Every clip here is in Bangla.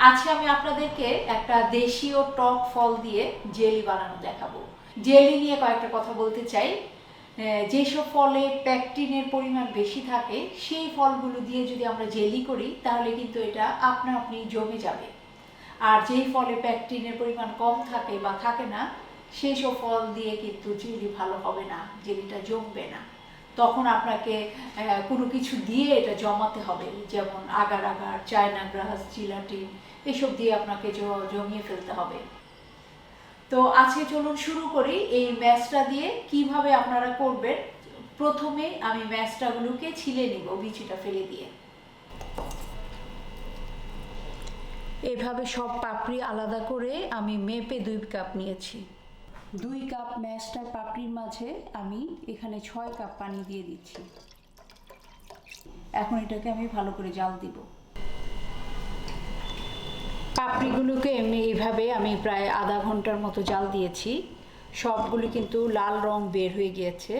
আপনাদেরকে একটা দেশীয় টক ফল দিয়ে জেলি বানানো দেখাবো। জেলি নিয়ে কয়েকটা কথা বলতে চাই। যেসব ফলে প্যাকটিনের পরিমাণ বেশি থাকে, সেই ফলগুলো দিয়ে যদি আমরা জেলি করি, তাহলে কিন্তু এটা আপনা আপনি জমে যাবে। আর যেই ফলে প্যাকটিনের পরিমাণ কম থাকে বা থাকে না সেই সব ফল দিয়ে কিন্তু জেলি ভালো হবে না, জেলিটা জমবে না। তখন আপনাকে কোনো কিছু দিয়ে এটা জমাতে হবে। যেমন agar agar, China grass gelatin এসব দিয়ে আপনাকে জমিয়ে ফেলতে হবে। তো আজকে চলুন শুরু করি এই ম্যাচটা দিয়ে কীভাবে আপনারা করবেন। প্রথমে আমি ম্যাচটাগুলোকে ছিলে নিব বিচিটা ফেলে দিয়ে। এভাবে সব পাপড়ি আলাদা করে আমি মেপে দুই কাপ নিয়েছি। দুই কাপ ম্যাশটার পাপড়ির মাঝে আমি এখানে ছয় কাপ পানি দিয়ে দিচ্ছি। এখন এটাকে আমি ভালো করে জাল দিব। পাপড়িগুলোকে এমনি এইভাবে আমি প্রায় আধা ঘণ্টার মতো জাল দিয়েছি। সবগুলো কিন্তু লাল রং বের হয়ে গিয়েছে।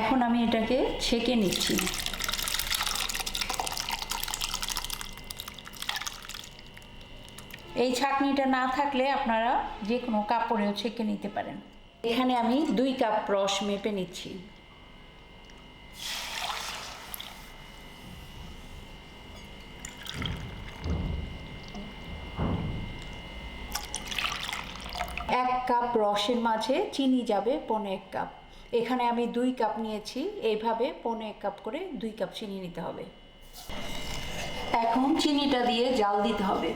এখন আমি এটাকে ছেঁকে নিচ্ছি। এই ছাঁকনিটা না থাকলে আপনারা যে কোনো কাপড়েও ছেঁকে নিতে পারেন। এখানে আমি দুই কাপ রস মেপে নিচ্ছি। এক কাপ রসের মাঝে চিনি যাবে পনে এক কাপ। এখানে আমি দুই কাপ নিয়েছি, এইভাবে পনে এক কাপ করে দুই কাপ চিনি নিতে হবে। এখন চিনিটা দিয়ে জাল দিতে হবে।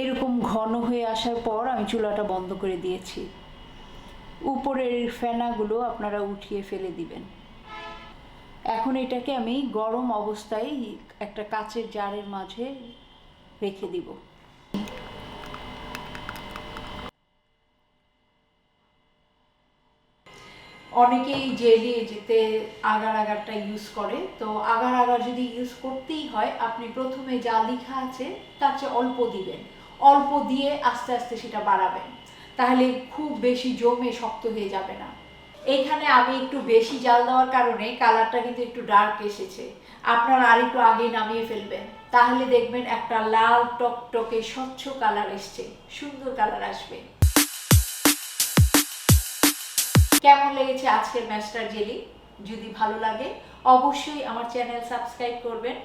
এরকম ঘন হয়ে আসার পর আমি চুলাটা বন্ধ করে দিয়েছি। উপরের ফেনাগুলো আপনারা উঠিয়ে ফেলে দিবেন। এখন এটাকে আমি গরম অবস্থায় একটা কাচের জারের মাঝে রেখে দিব। অনেকেই জেলি যেতে আগার আগারটা ইউজ করে। তো আগার আগার যদি ইউজ করতেই হয়, আপনি প্রথমে যা লেখা আছে, তার চেয়ে অল্প দিবেন। অল্প দিয়ে আস্তে আস্তে সেটা বাড়াবেন তাহলে খুব বেশি জমে শক্ত হয়ে যাবে না। এখানে আমি একটু বেশি জাল দেওয়ার কারণে কালারটা কিন্তু একটু ডার্ক এসেছে। আপনারা আর একটু আগে নামিয়ে ফেলবেন। তাহলে দেখবেন একটা লাল টকটকে স্বচ্ছ কালার এসছে। সুন্দর কালার আসবে। কেমন লেগেছে আজকের ম্যাস্টার জেলি? যদি ভালো লাগে, অবশ্যই আমার চ্যানেল সাবস্ক্রাইব করবেন।